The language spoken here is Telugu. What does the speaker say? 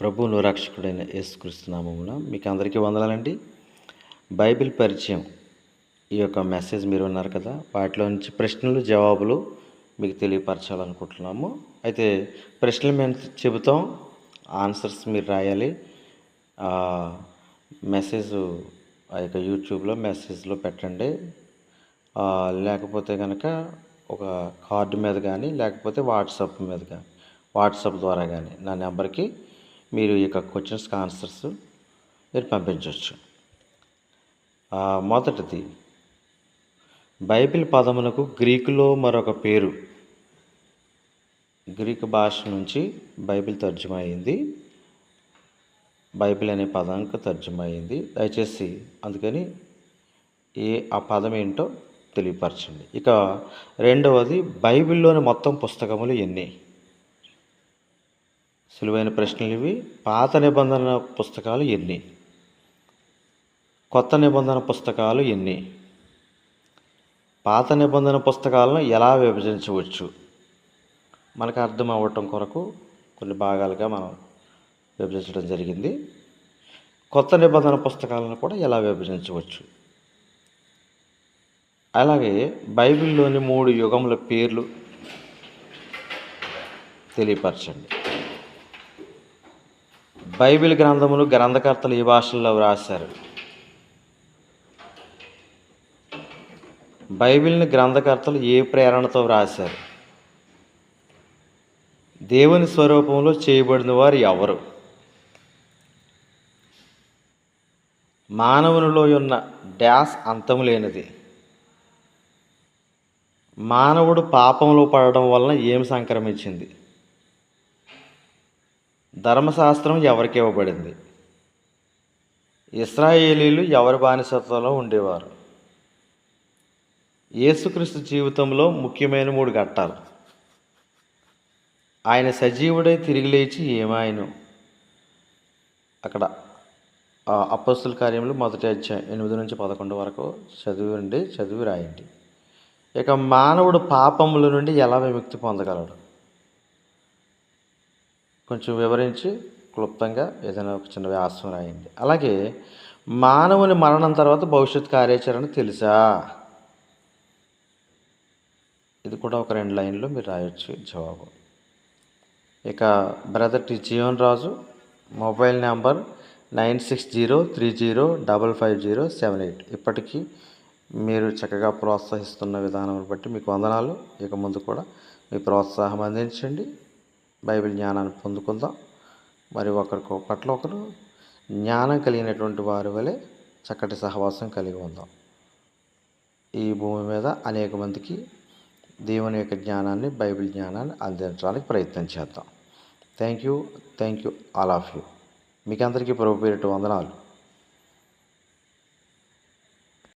ప్రభువును రక్షకుడైన యేసుకృష్ణనామమున మీకు అందరికీ వందనాలండి. బైబిల్ పరిచయం ఈ యొక్క మెసేజ్ మీరు ఉన్నారు కదా వాటిలో నుంచి ప్రశ్నలు జవాబులు మీకు తెలియపరచాలనుకుంటున్నాము. అయితే ప్రశ్నలు మేము చెబుతాం ఆన్సర్స్ మీరు రాయాలి. మెసేజ్ ఆ యొక్క యూట్యూబ్లో మెసేజ్లో పెట్టండి. లేకపోతే కనుక ఒక కార్డు మీద కానీ లేకపోతే వాట్సాప్ మీద కానీ వాట్సాప్ ద్వారా కానీ నా నెంబర్కి మీరు ఈ యొక్క క్వశ్చన్స్కి ఆన్సర్స్ మీరు పంపించవచ్చు. మొదటిది బైబిల్ పదమునకు గ్రీకులో మరొక పేరు. గ్రీక్ భాష నుంచి బైబిల్ తర్జుమా అయింది. బైబిల్ అనే పదానికి తర్జుమా అయింది. దయచేసి అందుకని ఏ ఆ పదం ఏంటో తెలియపరచండి. ఇక రెండవది బైబిల్లోని మొత్తం పుస్తకములు ఎన్ని? సులువైన ప్రశ్నలు ఇవి. పాత నిబంధన పుస్తకాలు ఎన్ని? కొత్త నిబంధన పుస్తకాలు ఎన్ని? పాత నిబంధన పుస్తకాలను ఎలా విభజించవచ్చు? మనకు అర్థం అవ్వటం కొరకు కొన్ని భాగాలుగా మనం విభజించడం జరిగింది. కొత్త నిబంధన పుస్తకాలను కూడా ఎలా విభజించవచ్చు? అలాగే బైబిల్లోని మూడు యుగముల పేర్లు తెలియపరచండి. బైబిల్ గ్రంథములు గ్రంథకర్తలు ఈ భాషల్లో వ్రాశారు. బైబిల్ని గ్రంథకర్తలు ఏ ప్రేరణతో వ్రాశారు? దేవుని స్వరూపంలో చేయబడిన వారు ఎవరు? మానవునిలో ఉన్న డ్యాస్ అంతము లేనిది. మానవుడు పాపంలో పడడం వలన ఏం సంక్రమించింది? ధర్మశాస్త్రం ఎవరికి ఇవ్వబడింది? ఇస్రాయేలీలు ఎవరి బానిసత్వంలో ఉండేవారు? యేసుక్రీస్తు జీవితంలో ముఖ్యమైన మూడు ఘట్టాలు. ఆయన సజీవుడై తిరిగి లేచి ఏమాయను? అక్కడ అప్పస్తుల అపస్తుల కార్యములు మొదటి అధ్యాయం ఎనిమిది నుంచి పదకొండు వరకు చదివండి చదివి రాయండి. ఇక మానవుడు పాపముల నుండి ఎలా విముక్తి పొందగలడు? కొంచెం వివరించి క్లుప్తంగా ఏదైనా ఒక చిన్న వ్యాసం రాయండి. అలాగే మానవుని మరణం తర్వాత భవిష్యత్ కార్యాచరణ తెలుసా? ఇది కూడా ఒక రెండు లైన్లో మీరు రాయొచ్చు జవాబు. ఇక brother T Jeevan Raju mobile number nine six zero three zero double five zero seven eight. ఇప్పటికీ మీరు చక్కగా ప్రోత్సహిస్తున్న విధానం బట్టి మీకు వందనాలు. ఇక ముందు కూడా మీ ప్రోత్సాహం అందించండి. బైబిల్ జ్ఞానాన్ని పొందుకుందాం. మరి ఒకరికి పట్ల ఒకరు జ్ఞానం కలిగినటువంటి వారి వలె చక్కటి సహవాసం కలిగి ఉందాం. ఈ భూమి మీద అనేక మందికి దేవుని యొక్క జ్ఞానాన్ని బైబిల్ జ్ఞానాన్ని అందించడానికి ప్రయత్నం చేద్దాం. Thank you thank you all of you మీకు అందరికీ ప్రభు పేరిట వందనాలు.